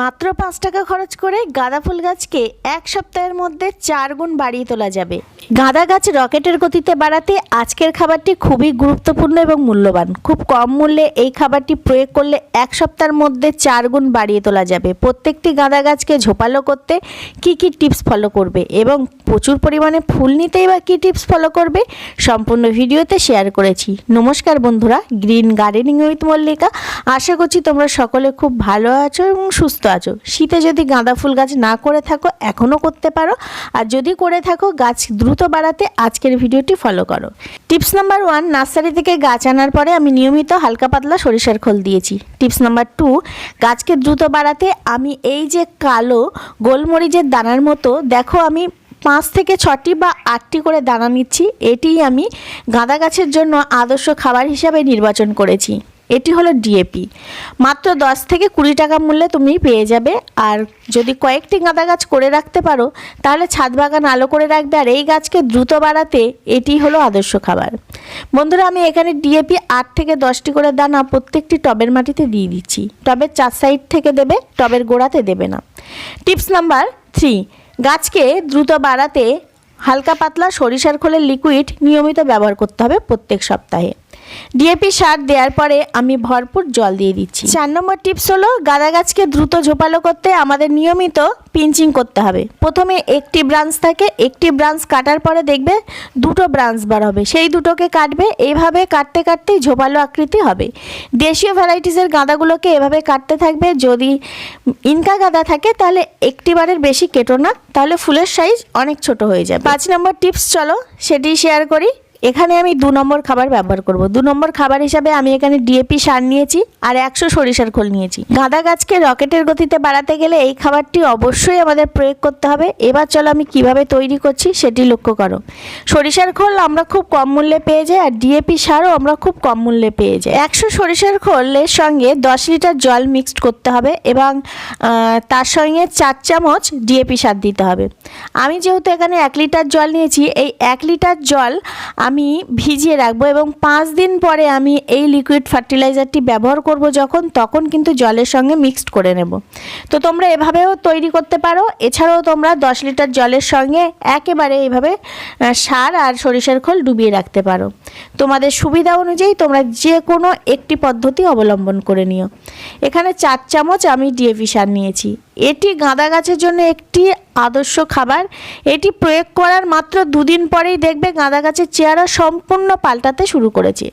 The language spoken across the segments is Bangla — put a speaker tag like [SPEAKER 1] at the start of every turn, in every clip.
[SPEAKER 1] মাত্র পাঁচ টাকা খরচ করে গাঁদা ফুল গাছকে এক সপ্তাহের মধ্যে চার গুণ বাড়িয়ে তোলা যাবে। গাঁদা গাছ রকেটের গতিতে বাড়াতে আজকের খাবারটি খুবই গুরুত্বপূর্ণ এবং মূল্যবান। খুব কম মূল্যে এই খাবারটি প্রয়োগ করলে এক সপ্তাহের মধ্যে চার গুণ বাড়িয়ে তোলা যাবে। প্রত্যেকটি গাঁদা গাছকে ঝোপালো করতে কি কি টিপস ফলো করবে এবং প্রচুর পরিমাণে ফুল নিতেই বা কী টিপস ফলো করবে সম্পূর্ণ ভিডিওতে শেয়ার করেছি। নমস্কার বন্ধুরা, গ্রিন গার্ডেনিং উইথ মল্লিকা। আশা করছি তোমরা সকলে খুব ভালো আছো এবং সুস্থ আছো। শীতে যদি গাঁদা ফুল গাছ না করে থাকো, এখনও করতে পারো। আর যদি করে থাকো, গাছ দ্রুত বাড়াতে আজকের ভিডিওটি ফলো করো। টিপস নাম্বার ওয়ান নার্সারি থেকে গাছ আনার পরে আমি নিয়মিত হালকা পাতলা সরিষার খোল দিয়েছি। টিপস নাম্বার টু গাছকে দ্রুত বাড়াতে আমি এই যে কালো গোলমরিচের দানার মতো, দেখো আমি পাঁচ থেকে ছটি বা আটটি করে দানা নিচ্ছি। এটিই আমি গাঁদা গাছের জন্য আদর্শ খাবার হিসাবে নির্বাচন করেছি। এটি হলো ডিএপি মাত্র দশ থেকে কুড়ি টাকা মূল্যে তুমি পেয়ে যাবে। আর যদি কয়েকটি গাঁদা গাছ করে রাখতে পারো, তাহলে ছাদ বাগান আলো করে রাখবে। আর এই গাছকে দ্রুত বাড়াতে এটি হলো আদর্শ খাবার। বন্ধুরা, আমি এখানে ডিএপি আট থেকে দশটি করে দানা প্রত্যেকটি টবের মাটিতে দিয়ে দিচ্ছি। টবের চার সাইড থেকে দেবে, টবের গোড়াতে দেবে না। টিপস নাম্বার থ্রি, গাছকে দ্রুত বাড়াতে হালকা পাতলা সরিষার খোলের লিকুইড নিয়মিত ব্যবহার করতে হবে প্রত্যেক সপ্তাহে। ডিএপি সার দেওয়ার পরে আমি ভরপুর জল দিয়ে দিচ্ছি। চার নম্বর টিপস হলো গাঁদা গাছকে দ্রুত ঝোপালো করতে আমাদের নিয়মিত পিঞ্চিং করতে হবে। প্রথমে একটি ব্রাঞ্চ থাকে একটি ব্রাঞ্চ কাটার পরে দেখবে দুটো ব্রাঞ্চ বার হবে। সেই দুটোকে কাটবে এইভাবে কাটতে কাটতেই ঝোপালো আকৃতি হবে। দেশীয় ভ্যারাইটিসের গাঁদাগুলোকে এভাবে কাটতে থাকবে যদি ইনকা গাঁদা থাকে তাহলে একটি বারের বেশি কেটো না তাহলে ফুলের সাইজ অনেক ছোট হয়ে যাবে। পাঁচ নম্বর টিপস চলো সেটি শেয়ার করি। এখানে আমি দু নম্বর খাবার ব্যবহার করব। দু নম্বর খাবার হিসাবে আমি এখানে ডিএপি সার নিয়েছি আর একশো সরিষার খোল নিয়েছি। গাঁদা গাছকে রকেটের গতিতে বাড়াতে গেলে এই খাবারটি অবশ্যই আমাদের প্রয়োগ করতে হবে। এবার চলো আমি কীভাবে তৈরি করছি সেটি লক্ষ্য করো। সরিষার খোল আমরা খুব কম মূল্যে পেয়ে যাই আর ডিএপি সারও আমরা খুব কম মূল্যে পেয়ে যাই। একশো সরিষার খোলের সঙ্গে দশ লিটার জল মিক্সড করতে হবে এবং তার সঙ্গে চার চামচ ডিএপি সার দিতে হবে। আমি যেহেতু এখানে এক লিটার জল নিয়েছি, এই এক লিটার জল আমি ভিজিয়ে রাখব এবং পাঁচ দিন পরে আমি এই লিকুইড ফার্টিলাইজারটি ব্যবহার করব যখন, তখন কিন্তু জলের সঙ্গে মিক্সড করে নেব। তো তোমরা এভাবেও তৈরি করতে পারো। এছাড়াও তোমরা দশ লিটার জলের সঙ্গে একেবারে এইভাবে সার আর সরিষার খোল ডুবিয়ে রাখতে পারো। তোমাদের সুবিধা অনুযায়ী তোমরা যে কোনো একটি পদ্ধতি অবলম্বন করে নিও। এখানে চার চামচ আমি ডিএপি সার নিয়েছি। এটি গাঁদা গাছের জন্য একটি আদর্শ খাবার। এটি প্রয়োগ করার মাত্র দুদিন পরেই দেখবে গাঁদা গাছের চেহারা সম্পূর্ণ পাল্টাতে শুরু করেছে।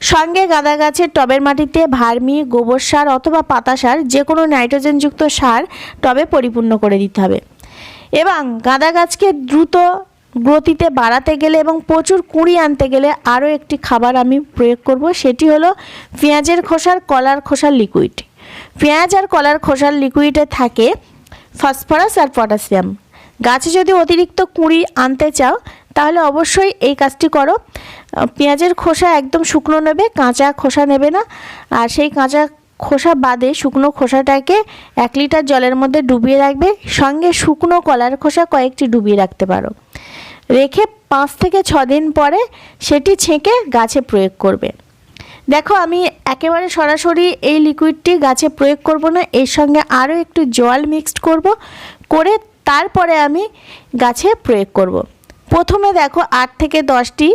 [SPEAKER 1] সঙ্গে গাঁদা গাছের টবের মাটিতে ভার্মি, গোবর সার অথবা পাতা সার যে কোনো নাইট্রোজেনযুক্ত সার টবে পরিপূর্ণ করে দিতে হবে। এবং গাঁদা গাছকে দ্রুত গ্রতিতে বাড়াতে গেলে এবং প্রচুর কুঁড়ি আনতে গেলে আরও একটি খাবার আমি প্রয়োগ করব, সেটি হলো পেঁয়াজের খোসার, কলার খোসার লিকুইড পেঁয়াজ আর কলার খোসার লিকুইডে থাকে ফসফরাস আর পটাশিয়াম গাছে যদি অতিরিক্ত কুঁড়ি আনতে চাও, তাহলে অবশ্যই এই কাজটি করো। পেঁয়াজের খোসা একদম শুকনো নেবে, কাঁচা খোসা নেবে না। আর সেই কাঁচা খোসা বাদে শুকনো খোসাটাকে এক লিটার জলের মধ্যে ডুবিয়ে রাখবে। সঙ্গে শুকনো কলার খোসা কয়েকটি ডুবিয়ে রাখতে পারো। রেখে পাঁচ থেকে ছ দিন পরে সেটি ছেঁকে গাছে প্রয়োগ করবে। দেখো, আমি একেবারে সরাসরি এই লিকুইডটি গাছে প্রয়োগ করব না, এর সঙ্গে আরও একটু জল মিক্সড করব, করে তারপরে আমি গাছে প্রয়োগ করব। প্রথমে দেখো, আট থেকে দশটি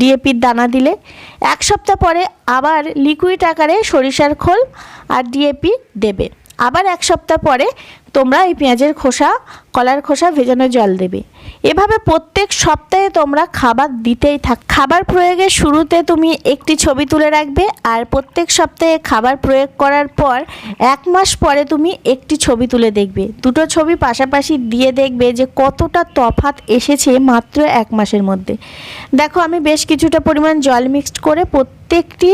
[SPEAKER 1] ডিএপির দানা দিলে, এক সপ্তাহ পরে আবার লিকুইড আকারে সরিষার খোল আর ডিএপি দেবে আবার এক সপ্তাহ পরে তোমরা এই পেঁয়াজের খোসা, কলার খোসা ভেজানো জল দেবে এভাবে প্রত্যেক সপ্তাহে তোমরা খাবার দিতেই থাক। খাবার প্রয়োগের শুরুতে তুমি একটি ছবি তুলে রাখবে আর প্রত্যেক সপ্তাহে খাবার প্রয়োগ করার পর এক মাস পরে তুমি একটি ছবি তুলে দেখবে। দুটো ছবি পাশাপাশি দিয়ে দেখবে যে কতটা তফাত এসেছে মাত্র এক মাসের মধ্যে। দেখো, আমি বেশ কিছুটা পরিমাণ জল মিক্সড করে প্রত্যেকটি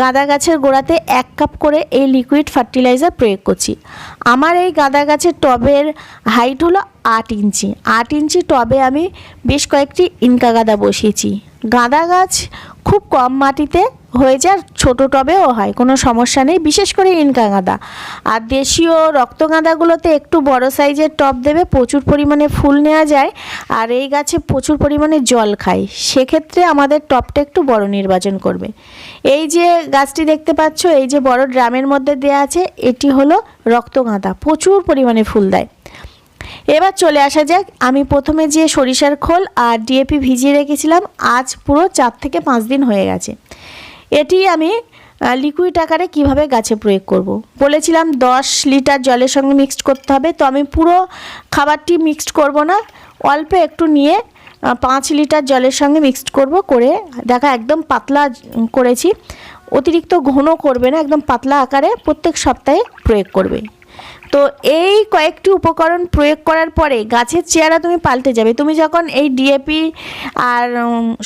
[SPEAKER 1] গাঁদা গাছের গোড়াতে এক কাপ করে এই লিকুইড ফার্টিলাইজার প্রয়োগ করছি। আমার এই গাঁদা গাছের টবের হাইট হলো আট ইঞ্চি। আট ইঞ্চি টবে আমি বেশ কয়েকটি ইনকা গাঁদা বসিয়েছি। গাঁদা গাছ খুব কম মাটিতে হয়ে যায় ছোটো টবেও হয়, কোনো সমস্যা নেই, বিশেষ করে ইনকা গাঁদা। আর দেশীয় রক্ত গাঁদাগুলোতে একটু বড় সাইজের টব দেবে, প্রচুর পরিমাণে ফুল নেওয়া যায়, আর এই গাছে প্রচুর পরিমাণে জল খায়। সেক্ষেত্রে আমাদের টবটা একটু বড় নির্বাচন করবে। এই যে গাছটি দেখতে পাচ্ছ, এই যে বড় ড্রামের মধ্যে দেওয়া আছে, এটি হলো রক্ত গাঁদা, প্রচুর পরিমাণে ফুল দেয়। এবার চলে আসা যাক, আমি প্রথমে যে সরিষার খোল আর ডিএপি ভিজিয়ে রেখেছিলাম, আজ পুরো চার থেকে পাঁচ দিন হয়ে গেছে এটি আমি লিকুইড আকারে কীভাবে গাছে প্রয়োগ করব। বলেছিলাম দশ লিটার জলের সঙ্গে মিক্সড করতে হবে, তো আমি পুরো খাবারটি মিক্সড করব না, অল্প একটু নিয়ে পাঁচ লিটার জলের সঙ্গে মিক্সড করব করে, দেখা একদম পাতলা করেছি, অতিরিক্ত ঘন করবে না, একদম পাতলা আকারে প্রত্যেক সপ্তাহে প্রয়োগ করবে তো এই কয়েকটি উপকরণ প্রয়োগ করার পরে গাছের চেহারা তুমি পাল্টে যাবে। তুমি যখন এই ডিএপি আর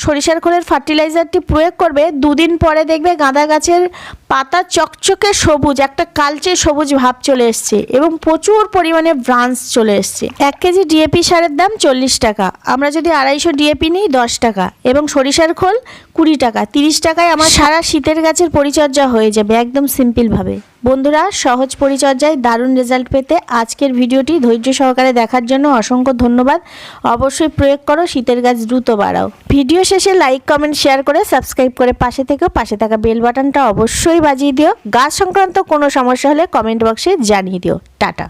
[SPEAKER 1] সরিষার খোলের ফার্টিলাইজারটি প্রয়োগ করবে, দুদিন পরে দেখবে গাঁদা গাছের পাতা চকচকে সবুজ, একটা কালচে সবুজ ভাব চলে এসছে এবং প্রচুর পরিমাণে ব্রাঞ্চ চলে এসছে। এক কেজি ডিএপি সারের দাম চল্লিশ টাকা, আমরা যদি আড়াইশো ডিএপি নিই দশ টাকা এবং সরিষার খোল কুড়ি টাকা, তিরিশ টাকায় আমার সারা শীতের গাছের পরিচর্যা হয়ে যাবে একদম সিম্পলভাবে বন্ধুরা, সহজ পরিচর্যায় দারুণ রেজাল্ট পেতে আজকের ভিডিওটি ধৈর্য সহকারে দেখার জন্য অসংখ্য ধন্যবাদ। অবশ্যই প্রয়োগ করো, শীতের গাছ দ্রুত বাড়াও। ভিডিও শেষে লাইক, কমেন্ট, শেয়ার করে সাবস্ক্রাইব করে পাশে থেকেও পাশে থাকা বেল বাটনটা অবশ্যই বাজিয়ে দিও। গাছ সংক্রান্ত কোনো সমস্যা হলে কমেন্ট বক্সে জানিয়ে দিও। টাটা।